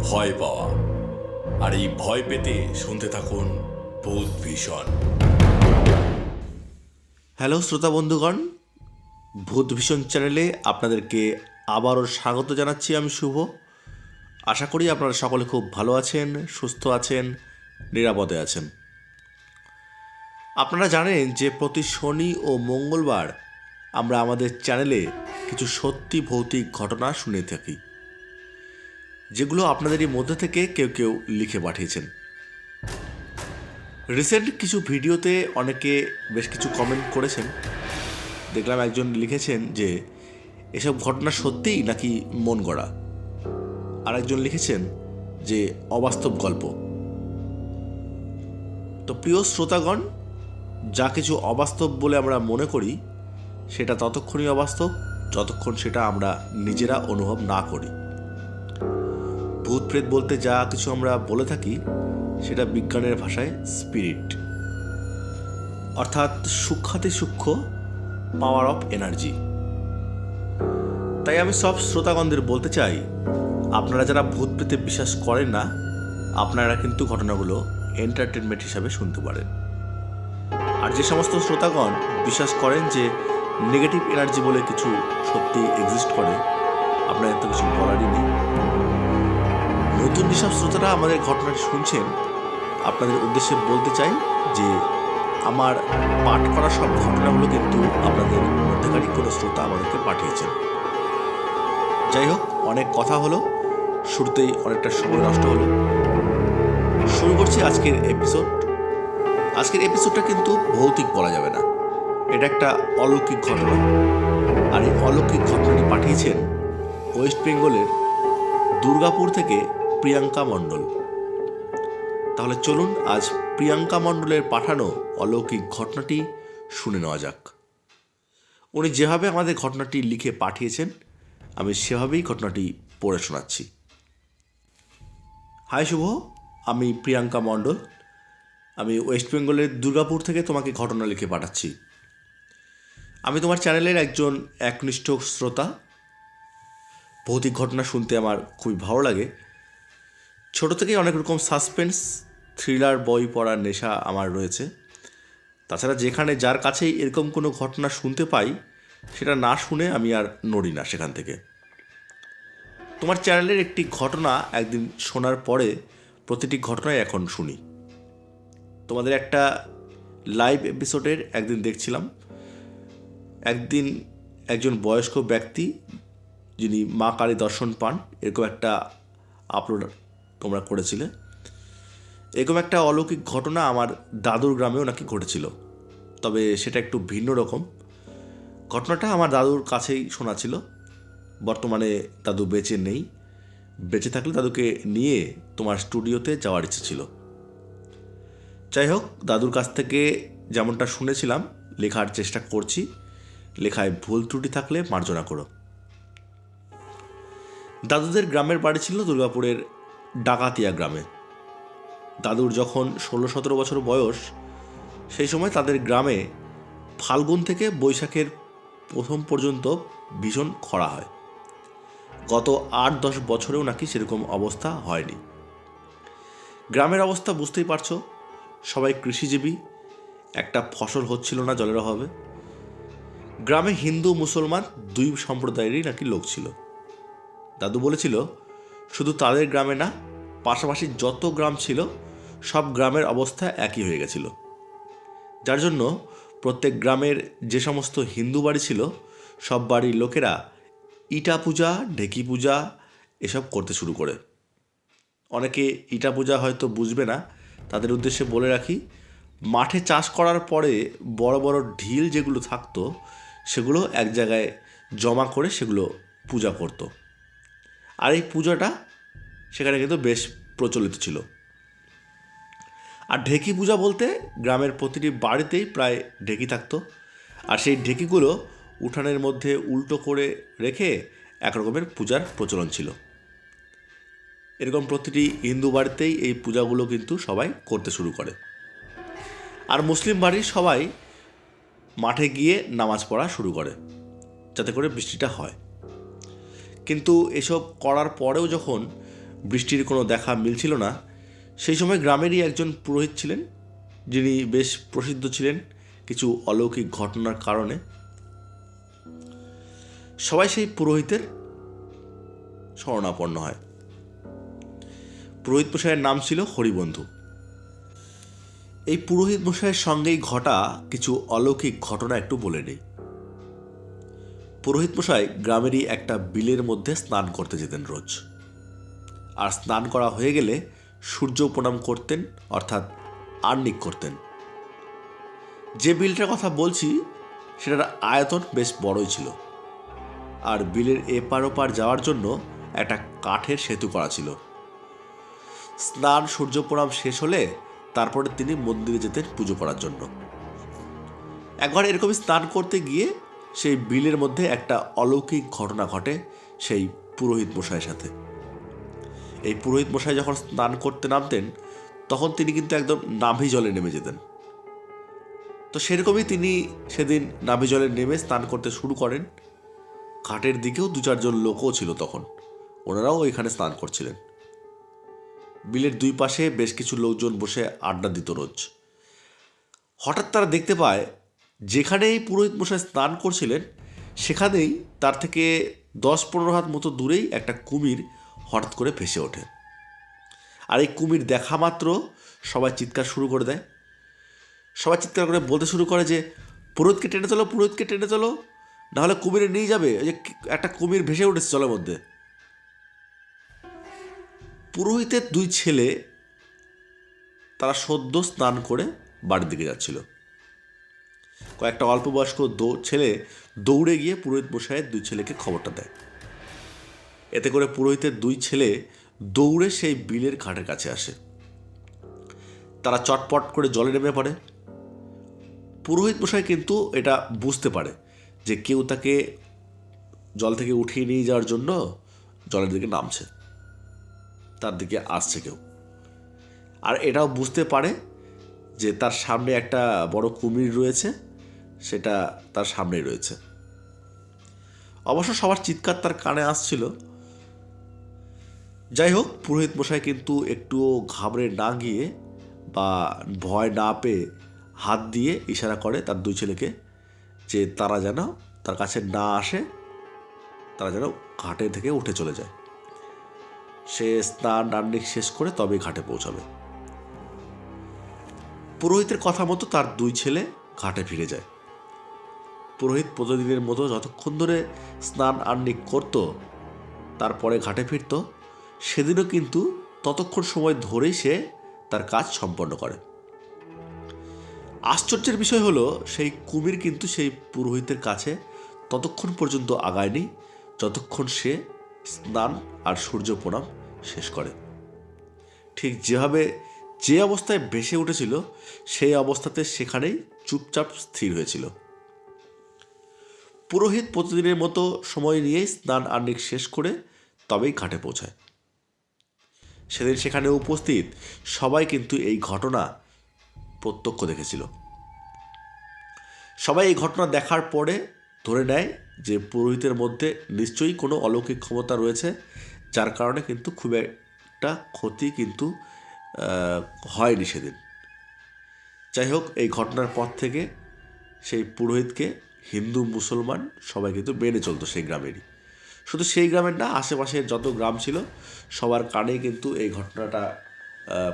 ভয় পাওয়া। আর এই ভয় পেতে শুনতে থাকুন ভূত ভীষণ। হ্যালো শ্রোতা বন্ধুগণ, ভূত ভীষণ চ্যানেলে আপনাদেরকে আবারও স্বাগত জানাচ্ছি আমি শুভ। আশা করি আপনারা সকলে খুব ভালো আছেন, সুস্থ আছেন, নিরাপদে আছেন। আপনারা জানেন যে প্রতি শনি ও মঙ্গলবার আমরা আমাদের চ্যানেলে কিছু সত্যি ভৌতিক ঘটনা শুনে থাকি। যেগুলো আপনাদেরই মধ্যে থেকে কেউ কেউ লিখে পাঠিয়েছেন। রিসেন্ট কিছু ভিডিওতে অনেকে বেশ কিছু কমেন্ট করেছেন। দেখলাম একজন লিখেছেন যে, এসব ঘটনা সত্যিই নাকি মন গড়া? আর একজন লিখেছেন যে, অবাস্তব গল্প। তো প্রিয় শ্রোতাগণ, যা কিছু অবাস্তব বলে আমরা মনে করি, সেটা ততক্ষণই অবাস্তব, যতক্ষণ সেটা আমরা নিজেরা অনুভব না করি। ভূত প্রেত বলতে যা কিছু আমরা বলে থাকি, সেটা বিজ্ঞানের ভাষায় স্পিরিট অর্থাৎ সূক্ষাতি সূক্ষ্ম পাওয়ার অফ এনার্জি তাই আমি সব শ্রোতাগণদের বলতে চাই, আপনারা যারা ভূত প্রেতে বিশ্বাস করেন না, আপনারা কিন্তু ঘটনাগুলো এন্টারটেনমেন্ট হিসাবে শুনতে পারেন। আর যে সমস্ত শ্রোতাগণ বিশ্বাস করেন যে নেগেটিভ এনার্জি বলে কিছু সত্যি এক্সিস্ট করে, আপনাদের তো কিছু বলারই নেই। নতুন যেসব শ্রোতারা আমাদের ঘটনাটি শুনছেন, আপনাদের উদ্দেশ্যে বলতে চাই যে আমার পাঠ করা সব ঘটনাগুলো কিন্তু আপনাদের মধ্যেকারই কোনো শ্রোতা আমাদেরকে পাঠিয়েছেন। যাই হোক, অনেক কথা হলো, শুরুতেই অনেকটা সময় নষ্ট হলো। শুরু করছি আজকের এপিসোড আজকের এপিসোডটা কিন্তু ভৌতিক বলা যাবে না। এটা একটা অলৌকিক ঘটনা। আর এই অলৌকিক ঘটনাটি পাঠিয়েছেন ওয়েস্ট বেঙ্গলের দুর্গাপুর থেকে প্রিয়াঙ্কা মণ্ডল। তাহলে চলুন আজ প্রিয়াঙ্কা মণ্ডলের পাঠানো অলৌকিক ঘটনাটি শুনে নেওয়া যাক। উনি যেভাবে আমাদের ঘটনাটি লিখে পাঠিয়েছেন, আমি সেভাবেই ঘটনাটি পড়ে শোনাচ্ছি। হাই শুভ, আমি প্রিয়াঙ্কা মণ্ডল। আমি ওয়েস্ট বেঙ্গলের দুর্গাপুর থেকে তোমাকে ঘটনা লিখে পাঠাচ্ছি। আমি তোমার চ্যানেলের একজন একনিষ্ঠ শ্রোতা। ভৌতিক ঘটনা শুনতে আমার খুবই ভালো লাগে। ছোট থেকেই অনেক রকম সাসপেন্স থ্রিলার বই পড়ার নেশা আমার রয়েছে। তাছাড়া যেখানে যার কাছেই এরকম কোনো ঘটনা শুনতে পাই, সেটা না শুনে আমি আর নড়ি না সেখান থেকে। তোমার চ্যানেলের একটি ঘটনা একদিন শোনার পরে প্রতিটি ঘটনাই এখন শুনি। তোমাদের একটা লাইভ এপিসোডের একদিন দেখছিলাম। একদিন একজন বয়স্ক ব্যক্তি, যিনি মা কালী দর্শন পান, এরকম একটা আপলোড তোমরা করেছিলে। এরকম একটা অলৌকিক ঘটনা আমার দাদুর গ্রামেও নাকি ঘটেছিল। তবে সেটা একটু ভিন্ন রকম। ঘটনাটা আমার দাদুর কাছেই শোনা ছিল। বর্তমানে দাদু বেঁচে নেই। বেঁচে থাকলে দাদুকে নিয়ে তোমার স্টুডিওতে যাওয়ার ইচ্ছে ছিল। যাই হোক, দাদুর কাছ থেকে যেমনটা শুনেছিলাম, লেখার চেষ্টা করছি। লেখায় ভুল ত্রুটি থাকলে মার্জনা করো। দাদুদের গ্রামের বাড়ি ছিল দুর্গাপুরের ডাকাতিয়া গ্রামে। দাদুর যখন ষোলো সতেরো বছর বয়স, সেই সময় তাদের গ্রামে ফাল্গুন থেকে বৈশাখের প্রথম পর্যন্ত ভীষণ খরা হয়। গত আট দশ বছরেও নাকি সেরকম অবস্থা হয়নি। গ্রামের অবস্থা বুঝতেই পারছ, সবাই কৃষিজীবী, একটা ফসল হচ্ছিল না জলের অভাবে। গ্রামে হিন্দু মুসলমান দুই সম্প্রদায়েরই নাকি লোক ছিল। দাদু বলেছিল শুধু তাদের গ্রামে না, পাশাপাশি যত গ্রাম ছিল, সব গ্রামের অবস্থা একই হয়ে গেছিল। যার জন্য প্রত্যেক গ্রামের যে সমস্ত হিন্দু বাড়ি ছিল, সব বাড়ির লোকেরা ইটা পূজা, ঢেকি পূজা এসব করতে শুরু করে। অনেকে ইটা পূজা হয়তো বুঝবে না, তাদের উদ্দেশ্যে বলে রাখি, মাঠে চাষ করার পরে বড় বড় ঢিল যেগুলো থাকতো, সেগুলো এক জায়গায় জমা করে সেগুলো পূজা করতো। আর এই পূজাটা সেখানে কিন্তু বেশ প্রচলিত ছিল। আর ঢেকি পূজা বলতে গ্রামের প্রতিটি বাড়িতেই প্রায় ঢেকি থাকতো। আর সেই ঢেকিগুলো উঠানের মধ্যে উল্টো করে রেখে এক রকমের পূজার প্রচলন ছিল। এরকম প্রতিটি হিন্দু বাড়িতেই এই পূজাগুলো কিন্তু সবাই করতে শুরু করে। আর মুসলিম বাড়ির সবাই মাঠে গিয়ে নামাজ পড়া শুরু করে, যাতে করে বৃষ্টিটা হয়। কিন্তু এসব করার পরেও যখন বৃষ্টির কোনো দেখা মিলছিল না, সেই সময় গ্রামেরই একজন পুরোহিত ছিলেন, যিনি বেশ প্রসিদ্ধ ছিলেন কিছু অলৌকিক ঘটনার কারণে। সবাই সেই পুরোহিতের শরণাপন্ন হয়। পুরোহিত মশাইয়ের নাম ছিল হরিবন্ধু। এই পুরোহিত মশাইয়ের সঙ্গেই ঘটা কিছু অলৌকিক ঘটনা একটু বলে নেই। পুরোহিত মশাই গ্রামেরই একটা বিলের মধ্যে স্নান করতে যেতেন রোজ। আর স্নান করা হয়ে গেলে সূর্য প্রণাম করতেন, অর্থাৎ আর্নিক করতেন। যে বিলটার কথা বলছি, সেটার আয়তন বেশ বড়ই ছিল। আর বিলের এপার ওপার যাওয়ার জন্য একটা কাঠের সেতু করা ছিল। স্নান সূর্য প্রণাম শেষ হলে তারপরে তিনি মন্দিরে যেতেন পুজো করার জন্য। একবার এরকমই স্নান করতে গিয়ে সেই বিলের মধ্যে একটা অলৌকিক ঘটনা ঘটে সেই পুরোহিত মশাইয়ের সাথে। এই পুরোহিত মশাই যখন স্নান করতে নামতেন, তখন তিনি কিন্তু একদম নাভি জলে নেমে যেতেন। তো সেরকমই তিনি সেদিন নাভি জলে নেমে স্নান করতে শুরু করেন। ঘাটের দিকেও দু চারজন লোকও ছিল তখন। ওনারাও ওইখানে স্নান করছিলেন। বিলের দুই পাশে বেশ কিছু লোকজন বসে আড্ডা দিত রোজ। হঠাৎ তারা দেখতে পায় যেখানে এই পুরোহিত মশাই স্নান করছিলেন, সেখানেই তার থেকে দশ পনেরো হাত মতো দূরেই একটা কুমির হঠাৎ করে ভেসে ওঠে। আর এই কুমির দেখা মাত্র সবাই চিৎকার শুরু করে দেয়। সবাই চিৎকার করে বলতে শুরু করে যে, পুরোহিতকে টেনে চলো, পুরোহিতকে টেনে চলো। নাহলে কুমিরে নিয়ে যাবে। ওই যে একটা কুমির ভেসে উঠেছে জলের মধ্যে। পুরোহিতের দুই ছেলে তারা সদ্য স্নান করে বাড়ির দিকে যাচ্ছিল। কয়েকটা অল্প বয়স্ক ছেলে দৌড়ে গিয়ে পুরোহিত মশাইয়ের দুই ছেলেকে খবরটা দেয়। এতে করে পুরোহিতের দুই ছেলে দৌড়ে সেই বিলের ঘাটের কাছে আসে। তারা চটপট করে জলে নেমে পড়ে। পুরোহিত মশাই কিন্তু এটা বুঝতে পারে যে কেউ তাকে জল থেকে উঠিয়ে নিয়ে যাওয়ার জন্য জলের দিকে নামছে। তার দিকে আসছে কেউ। আর এটাও বুঝতে পারে যে তার সামনে একটা বড় কুমির রয়েছে। সেটা তার সামনেই রয়েছে। অবশ্য সবার চিৎকার তার কানে আসছিল। যাই হোক, পুরোহিত মশাই কিন্তু একটুও ঘাবড়ে না গিয়ে বা ভয় না পেয়ে হাত দিয়ে ইশারা করে তার দুই ছেলেকে যে তারা যেন তার কাছে না আসে, তারা যেন ঘাটে থেকে উঠে চলে যায়। সে স্নান ডান্ডিক শেষ করে তবেই ঘাটে পৌঁছাবে। পুরোহিতের কথা মতো তার দুই ছেলে ঘাটে ফিরে যায়। পুরোহিত প্রতিদিনের মতো যতক্ষণ ধরে স্নান আন্নিক করত, তারপরে ঘাটে ফিরত, সেদিনও কিন্তু ততক্ষণ সময় ধরেই সে তার কাজ সম্পন্ন করে। আশ্চর্যের বিষয় হলো, সেই কুমির কিন্তু সেই পুরোহিতের কাছে ততক্ষণ পর্যন্ত আগায়নি, যতক্ষণ সে স্নান আর সূর্য প্রণাম শেষ করে। ঠিক যেভাবে যে অবস্থায় ভেসে উঠেছিল, সেই অবস্থাতে সেখানেই চুপচাপ স্থির হয়েছিল। পুরোহিত প্রতিদিনের মতো সময় নিয়ে স্নান আর্নিক শেষ করে তবেই ঘাটে পৌঁছায়। সেদিন সেখানে উপস্থিত সবাই কিন্তু এই ঘটনা প্রত্যক্ষ দেখেছিল। সবাই এই ঘটনা দেখার পরে ধরে নেয় যে পুরোহিতের মধ্যে নিশ্চয়ই কোনো অলৌকিক ক্ষমতা রয়েছে, যার কারণে কিন্তু খুব একটা ক্ষতি কিন্তু হয়নি সেদিন। যাই হোক, এই ঘটনার পর থেকে সেই পুরোহিতকে হিন্দু, মুসলমান, সবাই কিন্তু মেনে চলতো সেই গ্রামেরই। শুধু সেই গ্রামের না আশেপাশের যত গ্রাম ছিল, সবার কানে কিন্তু এই ঘটনাটা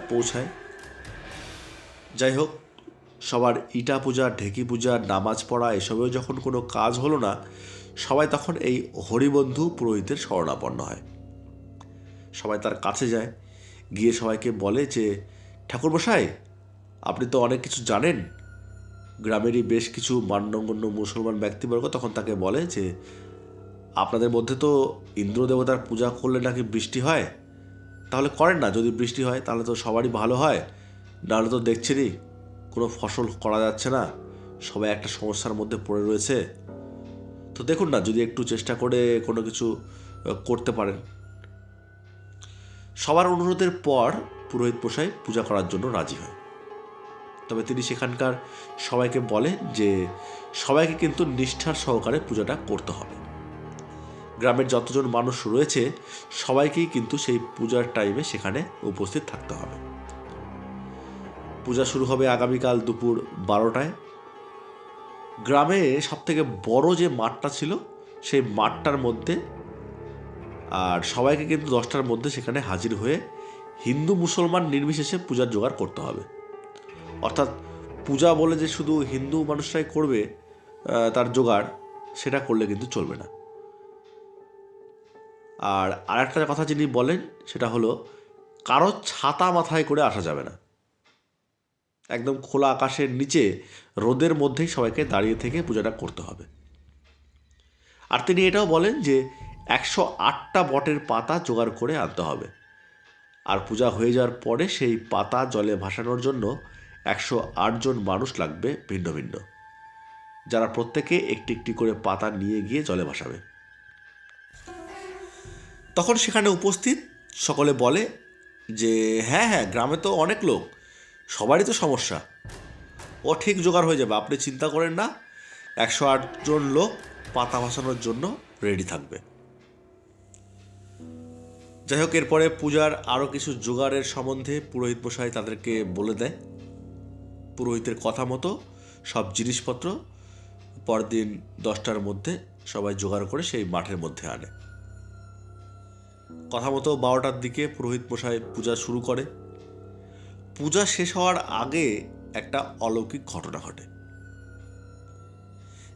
পৌঁছায়। যাই হোক, সবার ইটা পূজা, ঢেকি পূজা, নামাজ পড়া, এসবেও যখন কোনো কাজ হলো না, সবাই তখন এই হরিবন্ধু পুরোহিতের শরণাপন্ন হয়। সবাই তার কাছে যায়, গিয়ে সবাইকে বলে যে, ঠাকুরমশাই, আপনি তো অনেক কিছু জানেন গ্রামেরই বেশ কিছু মান্যগণ্য মুসলমান ব্যক্তিবর্গ তখন তাকে বলে যে, আপনাদের মধ্যে তো ইন্দ্র দেবতার পূজা করলে নাকি বৃষ্টি হয়? তাহলে করেন না, যদি বৃষ্টি হয় তাহলে তো সবারই ভালো হয়। নাহলে তো দেখছেনই, কোনো ফসল করা যাচ্ছে না, সবাই একটা সমস্যার মধ্যে পড়ে রয়েছে। তো দেখুন না, যদি একটু চেষ্টা করে কোনো কিছু করতে পারেন। সবার অনুরোধের পর পুরোহিত মশাই পূজা করার জন্য রাজি হয় তবে তিনি সেখানকার সবাইকে বলেন যে সবাইকে কিন্তু নিষ্ঠার সহকারে পূজাটা করতে হবে। গ্রামের যতজন মানুষ রয়েছে, সবাইকেই কিন্তু সেই পূজার টাইমে সেখানে উপস্থিত থাকতে হবে। পূজা শুরু হবে আগামীকাল দুপুর বারোটায়। গ্রামে সব থেকে বড় যে মাঠটা ছিল, সেই মাঠটার মধ্যে, আর সবাইকে কিন্তু দশটার মধ্যে সেখানে হাজির হয়ে হিন্দু মুসলমান নির্বিশেষে পূজার জোগাড় করতে হবে। অর্থাৎ পূজা বলে যে শুধু হিন্দু মানুষরাই করবে তার জোগাড়, সেটা করলে কিন্তু চলবে না। আর আরেকটা কথা যিনি বলেন, সেটা হলো কারও ছাতা মাথায় করে আসা যাবে না। একদম খোলা আকাশের নিচে, রোদের মধ্যেই সবাইকে দাঁড়িয়ে থেকে পূজাটা করতে হবে। আর তিনি এটাও বলেন যে একশো আটটা বটের পাতা জোগাড় করে আনতে হবে। আর পূজা হয়ে যাওয়ার পরে সেই পাতা জলে ভাসানোর জন্য একশো জন মানুষ লাগবে ভিন্ন ভিন্ন। যারা প্রত্যেকে একটি একটি করে পাতা নিয়ে গিয়ে জলে ভাসাবে। তখন সেখানে উপস্থিত সকলে বলে যে হ্যাঁ হ্যাঁ গ্রামে তো অনেক লোক, সবারই তো সমস্যা। ও ঠিক জোগাড় হয়ে যাবে, আপনি চিন্তা করেন না, একশো জন লোক পাতা ভাসানোর জন্য রেডি থাকবে। যাই হোক, এরপরে পূজার আরও কিছু জোগাড়ের সম্বন্ধে পুরোহিত মশাই তাদেরকে বলে দেয়। পুরোহিতের কথা মতো সব জিনিসপত্র পরদিন দশটার মধ্যে সবাই জোগাড় করে সেই মাঠের মধ্যে আনে। কথা মতো বারোটার দিকে পুরোহিত মশাই পূজা শুরু করে। পূজা শেষ হওয়ার আগে একটা অলৌকিক ঘটনা ঘটে।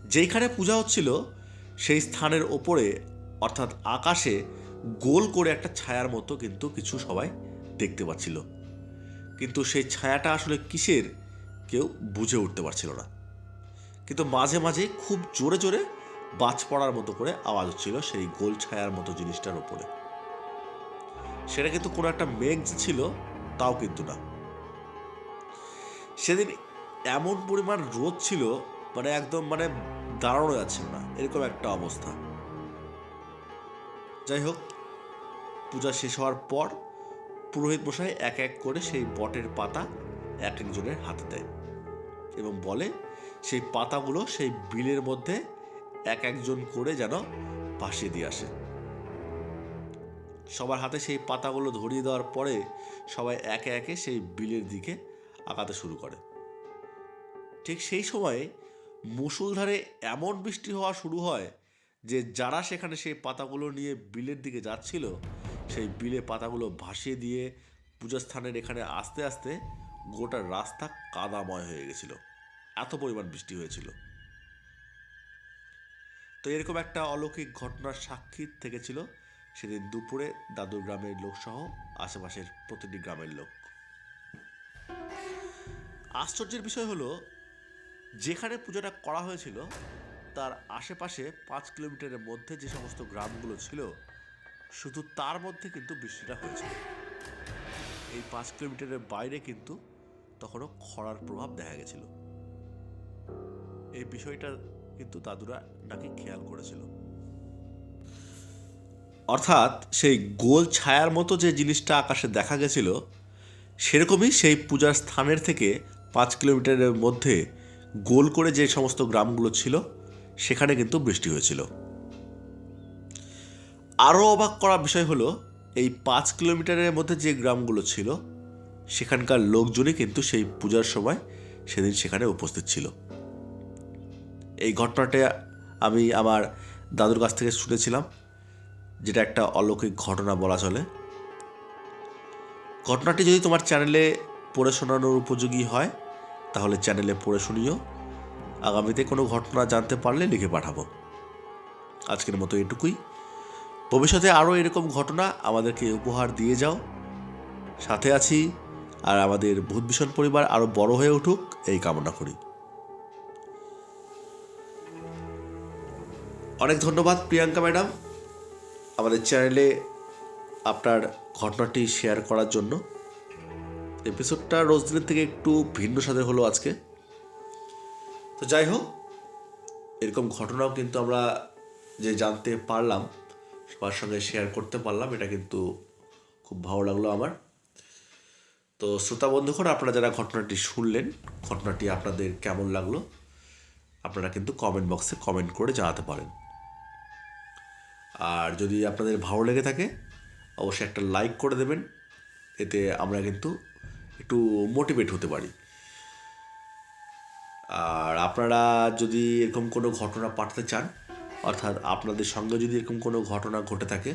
যেইখানে পূজা হচ্ছিল, সেই স্থানের ওপরে, অর্থাৎ আকাশে, গোল করে একটা ছায়ার মতো কিন্তু কিছু সবাই দেখতে পাচ্ছিল। কিন্তু সেই ছায়াটা আসলে কিসের? কেউ বুঝে উঠতে পারছিল না। কিন্তু মাঝে মাঝে খুব জোরে জোরে বাজ পড়ার মতো করে আওয়াজ হচ্ছিল সেই গোল ছায়ার মতো জিনিসটার ওপরে সেটা কিন্তু কোনো একটা মেঘ ছিল, তাও কিন্তু না। সেদিন এমন পরিমাণ রোদ ছিল মানে একদম মানে দাঁড়ানো যাচ্ছিল না, এরকম একটা অবস্থা। যাই হোক, পূজা শেষ হওয়ার পর পুরোহিত মশাই এক এক করে সেই বটের পাতা এক একজনের হাতে দেয়। এবং বলে, সেই পাতাগুলো সেই বিলের মধ্যে এক একজন করে যেন ভাসিয়ে দিয়ে আসে। সবার হাতে সেই পাতাগুলো ধরিয়ে দেওয়ার পরে সবাই একে একে সেই বিলের দিকে আঁকাতে শুরু করে। ঠিক সেই সময়ে মুষলধারে এমন বৃষ্টি হওয়া শুরু হয় যে যারা সেখানে সেই পাতাগুলো নিয়ে বিলের দিকে যাচ্ছিল, সেই বিলে পাতাগুলো ভাসিয়ে দিয়ে পূজাস্থানের এখানে আস্তে আস্তে গোটা রাস্তা কাদাময় হয়ে গেছিল। এত পরিমাণ বৃষ্টি হয়েছিল। তো এরকম একটা অলৌকিক ঘটনার সাক্ষী থেকেছিল সেদিন দুপুরে দাদুর গ্রামের লোকসহ আশেপাশের প্রতিটি গ্রামের লোক। আশ্চর্যের বিষয় হলো, যেখানে পুজোটা করা হয়েছিল, তার আশেপাশে পাঁচ কিলোমিটারের মধ্যে যে সমস্ত গ্রামগুলো ছিল, শুধু তার মধ্যে কিন্তু বৃষ্টিটা হয়েছিল। এই পাঁচ কিলোমিটারের বাইরে কিন্তু তখনও খরার প্রভাব দেখা গেছিল। এই বিষয়টা কিন্তু দাদুরা নাকি খেয়াল করেছিল। অর্থাৎ সেই গোল ছায়ার মতো যে জিনিসটা আকাশে দেখা গেছিল, সেরকমই সেই পূজার স্থানের থেকে পাঁচ কিলোমিটারের মধ্যে গোল করে যে সমস্ত গ্রামগুলো ছিল, সেখানে কিন্তু বৃষ্টি হয়েছিল। আরও অবাক করা বিষয় হলো, এই পাঁচ কিলোমিটারের মধ্যে যে গ্রামগুলো ছিল সেখানকার লোকজনই কিন্তু সেই পূজার সময় সেদিন সেখানে উপস্থিত ছিল। এই ঘটনাটা আমি আমার দাদুর কাছ থেকে শুনেছিলাম, যেটা একটা অলৌকিক ঘটনা বলা চলে। ঘটনাটি যদি তোমার চ্যানেলে পড়ে শোনানোর উপযোগী হয়, তাহলে চ্যানেলে পড়ে শুনিও। আগামীতে কোনো ঘটনা জানতে পারলে লিখে পাঠাবো। আজকের মতো এটুকুই। ভবিষ্যতে আরও এরকম ঘটনা আমাদেরকে উপহার দিয়ে যাও। সাথে আছি আর আমাদের ভূত ভীষণ পরিবার আরও বড় হয়ে উঠুক, এই কামনা করি। অনেক ধন্যবাদ, প্রিয়াঙ্কা ম্যাডাম, আমাদের চ্যানেলে আপনার ঘটনাটি শেয়ার করার জন্য। এপিসোডটা রোজ দিনের থেকে একটু ভিন্ন স্বাদের হলো আজকে। তো যাই হোক, এরকম ঘটনাও কিন্তু আমরা যে জানতে পারলাম, সবার সঙ্গে শেয়ার করতে পারলাম, এটা কিন্তু খুব ভালো লাগল আমার। তো শ্রোতা বন্ধুগণ, আপনারা যারা ঘটনাটি শুনলেন, ঘটনাটি আপনাদের কেমন লাগল, আপনারা কিন্তু কমেন্ট বক্সে কমেন্ট করে জানাতে পারেন। আর যদি আপনাদের ভালো লেগে থাকে, অবশ্যই একটা লাইক করে দেবেন, এতে আমরা কিন্তু একটু মোটিভেট হতে পারি। আর আপনারা যদি এরকম কোনো ঘটনা পাঠাতে চান, অর্থাৎ আপনাদের সঙ্গে যদি এরকম কোনো ঘটনা ঘটে থাকে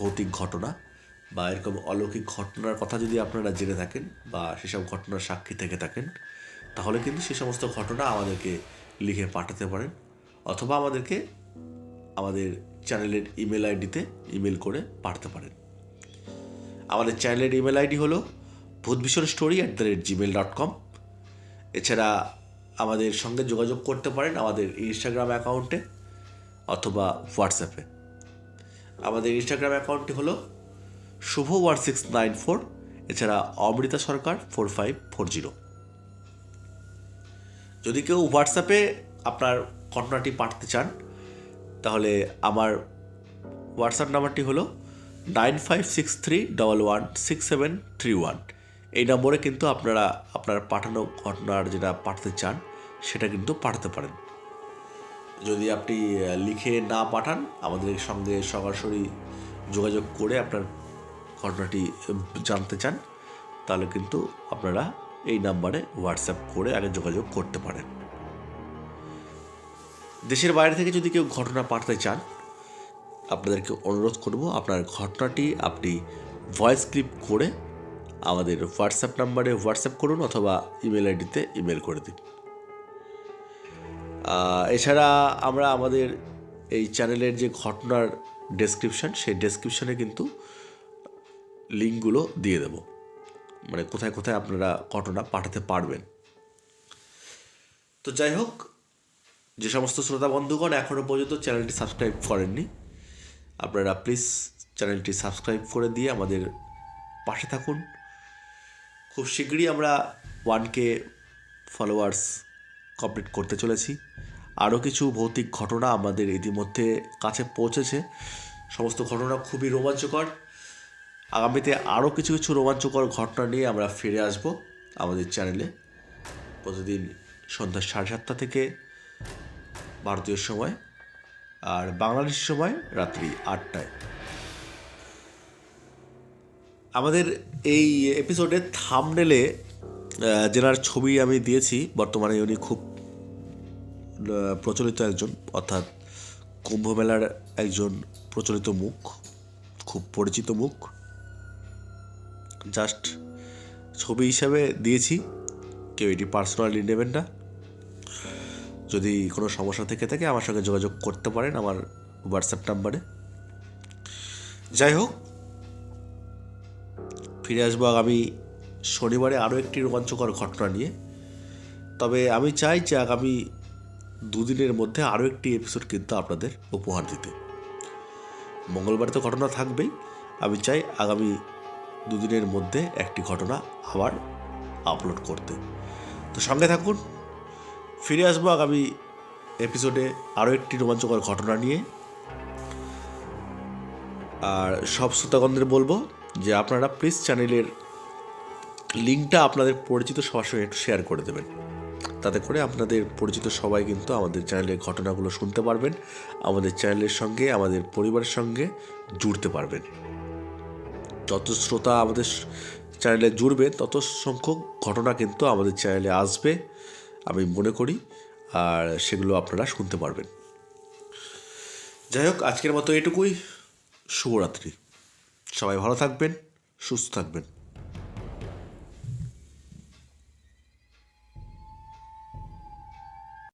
ভৌতিক ঘটনা বা এরকম অলৌকিক ঘটনার কথা যদি আপনারা জেনে থাকেন বা সেসব ঘটনার সাক্ষী থেকে থাকেন, তাহলে কিন্তু সে সমস্ত ঘটনা আমাদেরকে লিখে পাঠাতে পারেন অথবা আমাদেরকে আমাদের চ্যানেলের ইমেল আইডিতে ইমেল করে পাঠাতে পারেন। আমাদের চ্যানেলের ইমেল আইডি হলো ভূতভীষণ story at the rate Gmail dot com এছাড়া আমাদের সঙ্গে যোগাযোগ করতে পারেন আমাদের ইনস্টাগ্রাম অ্যাকাউন্টে অথবা হোয়াটসঅ্যাপে আমাদের ইনস্টাগ্রাম অ্যাকাউন্টটি হলো Shubho one six nine four এছাড়া Amrita Sarkar four five four zero যদি কেউ হোয়াটসঅ্যাপে আপনার ঘটনাটি পাঠাতে চান, তাহলে আমার হোয়াটসঅ্যাপ নাম্বারটি হলো nine five six three double one six seven three one এই নম্বরে কিন্তু আপনারা, আপনার পাঠানো ঘটনার যেটা পাঠাতে চান, সেটা কিন্তু পাঠাতে পারেন। যদি আপনি লিখে না পাঠান, আমাদের সঙ্গে সরাসরি যোগাযোগ করে আপনার ঘটনাটি জানতে চান, তাহলে কিন্তু আপনারা এই নাম্বারে হোয়াটসঅ্যাপ করে আগে যোগাযোগ করতে পারেন। দেশের বাইরে থেকে যদি কেউ ঘটনা পাঠাতে চান, আপনাদেরকে অনুরোধ করব আপনার ঘটনাটি আপনি ভয়েস ক্লিপ করে আমাদের হোয়াটসঅ্যাপ নাম্বারে হোয়াটসঅ্যাপ করুন অথবা ইমেল আইডিতে ইমেল করে দিন। এছাড়া আমরা আমাদের এই চ্যানেলের যে ঘটনার ডেসক্রিপশন সেই ডেসক্রিপশনে কিন্তু লিঙ্কগুলো দিয়ে দেব। মানে কোথায় কোথায় আপনারা ঘটনা পাঠাতে পারবেন। তো যাই হোক, যে সমস্ত শ্রোতা বন্ধুগণ এখনও পর্যন্ত চ্যানেলটি সাবস্ক্রাইব করেননি, আপনারা প্লিজ চ্যানেলটি সাবস্ক্রাইব করে দিয়ে আমাদের পাশে থাকুন। খুব শীঘ্রই আমরা ওয়ান কে ফলোয়ার্স কমপ্লিট করতে চলেছি। আরও কিছু ভৌতিক ঘটনা আমাদের ইতিমধ্যে কাছে পৌঁছেছে। সমস্ত ঘটনা খুবই রোমাঞ্চকর। আগামীতে আরও কিছু কিছু রোমাঞ্চকর ঘটনা নিয়ে আমরা ফিরে আসব আমাদের চ্যানেলে। প্রতিদিন সন্ধ্যা সাড়ে সাতটা থেকে ভারতীয় সময় আর বাংলাদেশ সময় রাত্রি আটটায়। আমাদের এই এপিসোডের থামনেলে যেনার ছবি আমি দিয়েছি। বর্তমানে উনি খুব প্রচলিত একজন, অর্থাৎ কুম্ভ মেলার একজন প্রচলিত মুখ, খুব পরিচিত মুখ। জাস্ট ছবি হিসাবে দিয়েছি। কেউ এটি পার্সোনালি নেবেন না। যদি কোনো সমস্যা থেকে থাকে আমার সঙ্গে যোগাযোগ করতে পারেন আমার হোয়াটসঅ্যাপ নাম্বারে। যাই হোক, ফিরে আসব আগামী শনিবারে আরও একটি রোমাঞ্চকর ঘটনা নিয়ে। তবে আমি চাই যে আগামী দুদিনের মধ্যে আরও একটি এপিসোড কিন্তু আপনাদের উপহার দিতে। মঙ্গলবারে তো ঘটনা থাকবেই। আমি চাই আগামী দুদিনের মধ্যে একটি ঘটনা আবার আপলোড করতে। তো সঙ্গে থাকুন, ফিরে আসব আগামী এপিসোডে আরও একটি রোমাঞ্চকর ঘটনা নিয়ে। আর সব শ্রোতাগণদের বলব যে আপনারা প্লিজ চ্যানেলের লিঙ্কটা আপনাদের পরিচিত সবার সঙ্গে একটু শেয়ার করে দেবেন। তাতে করে আপনাদের পরিচিত সবাই কিন্তু আমাদের চ্যানেলের ঘটনাগুলো শুনতে পারবেন, আমাদের চ্যানেলের সঙ্গে, আমাদের পরিবারের সঙ্গে জুড়তে পারবেন। যত শ্রোতা আমাদের চ্যানেলে জুড়বে, তত সংখ্যক ঘটনা কিন্তু আমাদের চ্যানেলে আসবে, আমি মনে করি। আর সেগুলো আপনারা শুনতে পারবেন। যাই হোক, আজকের মতো এটুকুই। শুভরাত্রি। সবাই ভালো থাকবেন, সুস্থ থাকবেন।